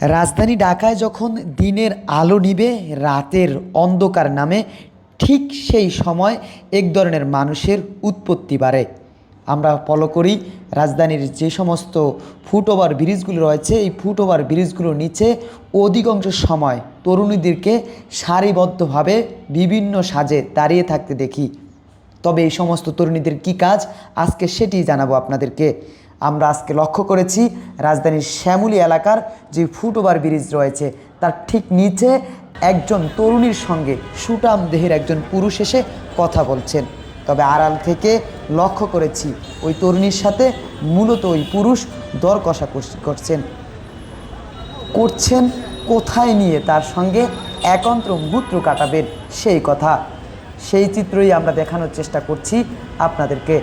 রাজধানী ঢাকায় যখন দিনের আলো নিবে, রাতের অন্ধকার নামে, ঠিক সেই সময় এক ধরনের মানুষের উৎপত্তি বাড়ে। আমরা ফলো করি রাজধানীর যে সমস্ত ফুটওভার ব্রিজগুলো রয়েছে, এই ফুটওভার ব্রিজগুলোর নিচে অধিকাংশ সময় তরুণীদেরকে সারিবদ্ধভাবে বিভিন্ন সাজে দাঁড়িয়ে থাকতে দেখি। তবে এই সমস্ত তরুণীদের কি কাজ? আজকে সেটি জানাব আপনাদেরকে। আমরা আজকে লক্ষ্য করেছি রাজধানীর শ্যামলী এলাকার যে ফুটওভার ব্রিজ রয়েছে, তার ঠিক নিচে একজন তরুণীর সঙ্গে সুটাম দেহের একজন পুরুষ এসে কথা বলছেন। তবে আড়াল থেকে লক্ষ্য করেছি ওই তরুণীর সাথে মূলত ওই পুরুষ দর করছেন। করছেন কোথায় নিয়ে তার সঙ্গে একন্ত্র মুহূর্ত কাটাবেন সেই কথা। সেই চিত্রই আমরা দেখানোর চেষ্টা করছি আপনাদেরকে।